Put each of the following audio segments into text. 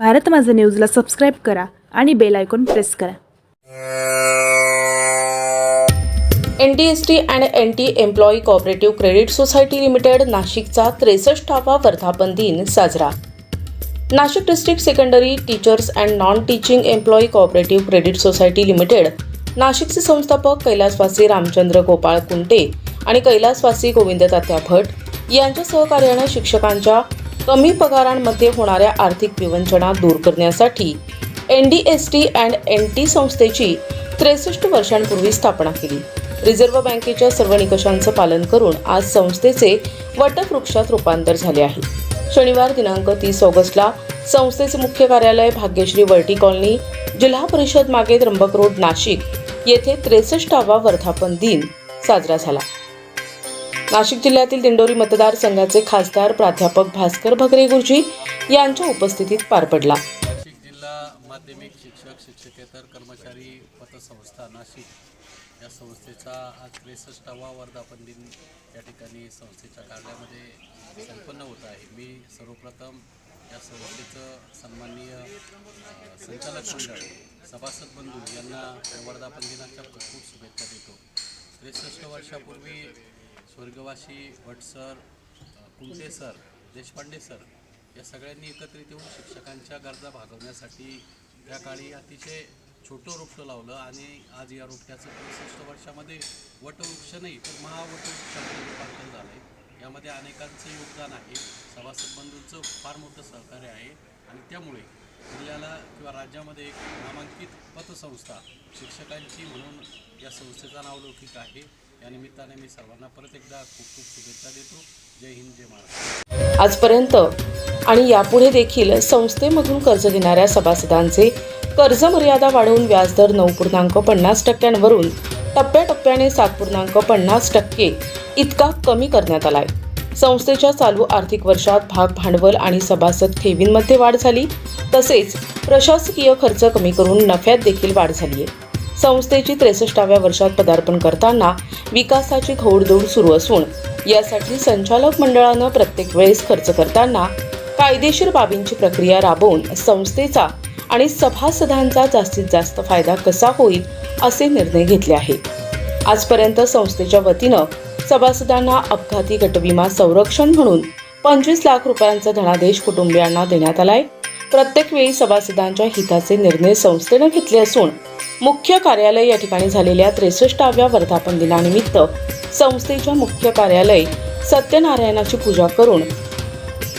भारत माझं न्यूजला सबस्क्राईब करा आणि बेल आयकॉन प्रेस करा. N T S T and N T employee cooperative credit society limited नाशिकचा त्रेसष्टावा वर्धापन दिन साजरा. Nashik district secondary teachers and non teaching employee cooperative credit society limited नाशिकचे संस्थापक कैलासवासी रामचंद्र गोपाळ कुंटे आणि कैलासवासी गोविंद तात्या भट यांच्या सहकार्यानं शिक्षकांच्या कमी पगारांमध्ये होणाऱ्या आर्थिक विवंचना दूर करण्यासाठी N D S T and N T संस्थेची त्रेसष्ट वर्षांपूर्वी स्थापना केली. रिझर्व्ह बँकेच्या सर्व निकषांचं पालन करून आज संस्थेचे वटवृक्षात रूपांतर झाले आहे. शनिवार दिनांक तीस ऑगस्टला संस्थेचे मुख्य कार्यालय भाग्यश्री वर्टी कॉलनी जिल्हा परिषद मागे त्र्यंबक रोड नाशिक येथे त्रेसष्टावा वर्धापन दिन साजरा झाला. नाशिक जिल्ह्यातील दिंडोरी मतदारसंघाचे खासदार प्राध्यापक भास्कर भगरे गुरुजी यांच्या उपस्थितीत पार पडला. नाशिक जिल्हा माध्यमिक शिक्षक शिक्षकेतर कर्मचारी पतसंस्था नाशिक या संस्थेचा आज त्रेसष्टावा वर्धापन दिन या ठिकाणी संस्थेच्या कार्यामध्ये संपन्न होत आहे. मी सर्वप्रथम या संस्थेचं सन्माननीय संचालक मंडळ सभासद बंधू यांना वर्धापन दिनाच्या खूप शुभेच्छा देतो. त्रेसष्ट वर्षापूर्वी स्वर्गवासी भट सर अ, कुंटे सर देशपांडे सर या सगळ्यांनी एकत्रित येऊन शिक्षकांच्या गरजा भागवण्यासाठी त्या काळी अतिशय छोटं वृक्ष लावलं आणि आज या वृक्षाचं त्रेसष्ट वर्षामध्ये वटवृक्ष नाही तर महावटवृक्षामध्ये रूपांतर झालं आहे यामध्ये अनेकांचं योगदान आहे. सभासद बंधूंचं फार मोठं सहकार्य आहे आणि त्यामुळे जिल्ह्याला किंवा राज्यामध्ये एक नामांकित पतसंस्था शिक्षकांची म्हणून या संस्थेचा नावलौकिक आहे. या निमित्ताने मी सर्वांना परत एकदा खूप खूप शुभेच्छा देतो. जय हिंद जय महाराष्ट्र. आजपर्यंत आणि यापुढे देखील संस्थेमधून कर्ज घेणाऱ्या सभासदांचे कर्ज मर्यादा वाढवून व्याजदर नऊ पूर्णांक पन्नास टक्क्यांवरून टप्प्याटप्प्याने सात पूर्णांक पन्नास टक्के इतका कमी करण्यात आलाय. संस्थेच्या चालू आर्थिक वर्षात भाग भांडवल आणि सभासद ठेवींमध्ये वाढ झाली. तसेच प्रशासकीय खर्च कमी करून नफ्यात देखील वाढ झाली आहे संस्थेची त्रेसष्टाव्या वर्षात पदार्पण करताना विकासाची घोडदौड सुरू असून यासाठी संचालक मंडळानं प्रत्येक वेळेस खर्च करताना कायदेशीर बाबींची प्रक्रिया राबवून संस्थेचा आणि सभासदांचा जास्तीत जास्त फायदा कसा होईल असे निर्णय घेतले आहेत. आजपर्यंत संस्थेच्या वतीनं सभासदांना अपघाती गटविमा संरक्षण म्हणून पंचवीस लाख रुपयांचा धनादेश कुटुंबियांना देण्यात आलाय. प्रत्येक वेळी सभासदांच्या हिताचे निर्णय संस्थेनं घेतले असून मुख्य कार्यालय या ठिकाणी झालेल्या त्रेसष्टाव्या वर्धापन दिनानिमित्त संस्थेच्या मुख्य कार्यालय सत्यनारायणाची पूजा करून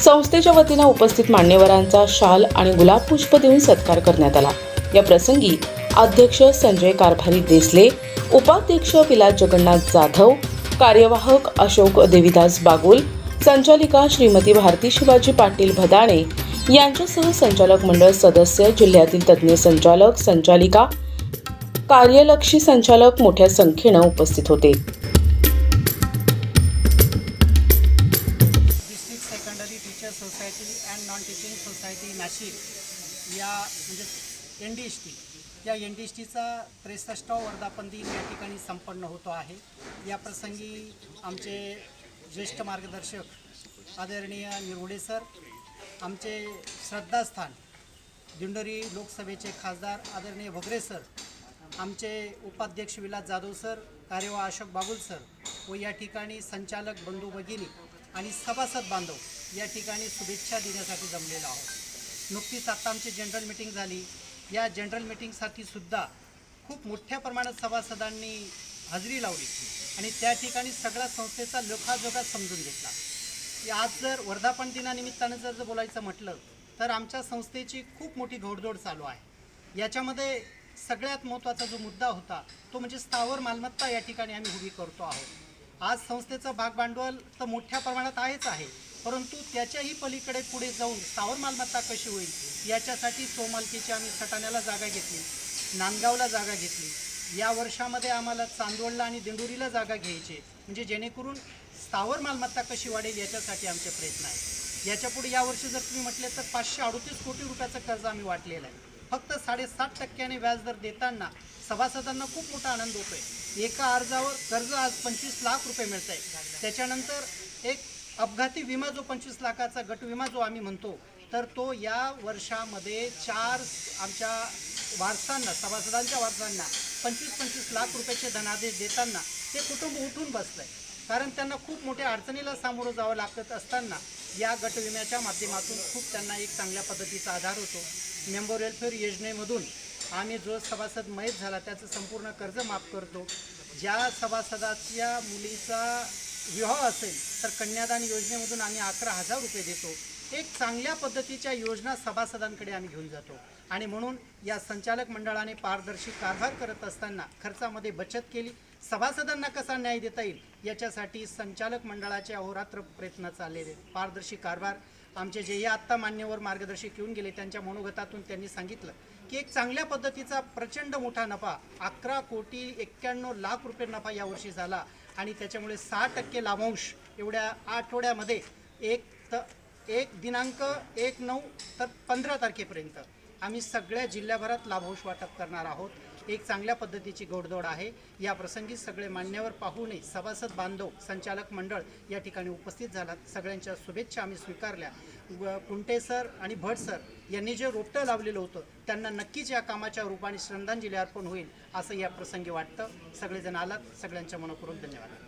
संस्थेच्या वतीनं उपस्थित मान्यवरांचा शाल आणि गुलाब पुष्प देऊन सत्कार करण्यात आला. या प्रसंगी अध्यक्ष संजय कारभारी देसले उपाध्यक्ष विलास जगन्नाथ जाधव कार्यवाहक अशोक देविदास बागुल संचालिका श्रीमती भारती शिवाजी पाटील भदाणे यांच्यासह संचालक मंडळ सदस्य जिल्ह्यातील तज्ज्ञ संचालक संचालिका कार्यलक्षी संचालक मोठ्या संख्येनं उपस्थित होते. District secondary teacher society and non teaching society Nashik या म्हणजे एन डी एस टी या एन डी एस टीचा त्रेसष्टावा वर्धापन दिन या ठिकाणी संपन्न होतो आहे. या प्रसंगी आमचे ज्येष्ठ मार्गदर्शक आदरणीय निरोडे सर आमचे श्रद्धास्थान दिंडोरी लोकसभेचे खासदार आदरणीय भोगरे सर आमचे उपाध्यक्ष विलास जाधव सर कार्यवाह अशोक बागुल सर व या ठिकाणी संचालक बंधू भगिनी आणि सभासद बांधव या ठिकाणी शुभेच्छा देण्यासाठी जमलेलो आहोत. नुकतीच आत्ता आमची जनरल मिटिंग झाली. या जनरल मिटिंगसाठी सुद्धा खूप मोठ्या प्रमाणात सभासदांनी हजेरी लावली आणि त्या ठिकाणी सगळ्या संस्थेचा लेखाजोखा समजून घेतला. आज जर वर्धापन दिनानिमित्तानं जर जर बोलायचं म्हटलं तर आमच्या संस्थेची खूप मोठी घोडदौड चालू आहे. याच्यामध्ये सगळ्यात महत्त्वाचा जो मुद्दा होता तो म्हणजे स्थावर मालमत्ता या ठिकाणी आम्ही उभी करतो आहोत. आज संस्थेचं भागभांडवल तर मोठ्या प्रमाणात आहेच आहे परंतु त्याच्याही पलीकडे पुढे जाऊन स्थावर मालमत्ता कशी होईल याच्यासाठी सोमालकीची आम्ही सटाण्याला जागा घेतली नांदगावला जागा घेतली. या वर्षामध्ये आम्हाला चांदवडला आणि दिंडोरीला जागा घ्यायची म्हणजे जेणेकरून स्थावर मालमत्ता कशी वाढेल याच्यासाठी आमचे प्रयत्न आहेत. याच्यापुढे यावर्षी जर तुम्ही म्हटले तर पाचशे अडोतीस कोटी रुपयाचं कर्ज आम्ही वाटलेलं आहे. फक्त साडेसात टक्क्याने व्याजदर देताना सभासदांना खूप मोठा आनंद होतोय. एका अर्जावर कर्ज आज पंचवीस लाख रुपये मिळत आहे त्याच्यानंतर एक अपघाती विमा जो पंचवीस लाखाचा गट विमा जो आम्ही म्हणतो तर तो या वर्षामध्ये चार आमच्या वारसांना सभासदांच्या वारसांना पंचवीस पंचवीस लाख रुपयाचे धनादेश देताना ते कुटुंब उठून बसलं आहे कारण त्यांना खूप मोठ्या अडचणीला सामोरं जावं लागत असताना या गटविम्याच्या माध्यमातून खूप त्यांना एक चांगल्या पद्धतीचा आधार होतो. मेंबर वेलफेअर योजनेमधून आम्ही जो सभासद मयत झाला त्याचं संपूर्ण कर्ज माफ करतो. ज्या सभासदाच्या मुलीचा विवाह असेल तर कन्यादान योजनेमधून आम्ही अकरा हजार रुपये देतो. एक चांगल्या पद्धतीच्या योजना सभासदांकडे आम्ही घेऊन जातो. आणि म्हणून या संचालक मंडळाने पारदर्शी कारभार करत असताना खर्चामध्ये बचत केली. सभासदांना कसा न्याय देता येईल याच्यासाठी संचालक मंडळाचे अहोरात्र प्रयत्न चाललेले आहेत. पारदर्शी कारभार आमचे जे या आत्ता मान्यवर मार्गदर्शक येऊन गेले त्यांच्या मनोगतातून त्यांनी सांगितलं की एक चांगल्या पद्धतीचा प्रचंड मोठा नफा अकरा कोटी एक्क्याण्णव लाख रुपये नफा यावर्षी झाला आणि त्याच्यामुळे सहा टक्के लाभांश एवढ्या आठवड्यामध्ये एक तर एक दिनांक एक नऊ तर पंधरा तारखेपर्यंत. आम्ही सगळ्या जिल्ह्याभरात लाभांश वाटप करणार आहोत. एक चांगल्या पद्धतीची गोडदोड आहे. या प्रसंगी सगळे मान्यवर पाहूनही सभासद बांधव संचालक मंडळ या ठिकाणी उपस्थित झालात. सगळ्यांच्या शुभेच्छा आम्ही स्वीकारल्या. व कुंटे सर आणि भट सर यांनी जे रोपटं लावलेलं होतं त्यांना नक्कीच या कामाच्या रूपाने श्रद्धांजली अर्पण होईल असं या प्रसंगी वाटतं. सगळेजण आलात. सगळ्यांच्या मनापूर्वक धन्यवाद.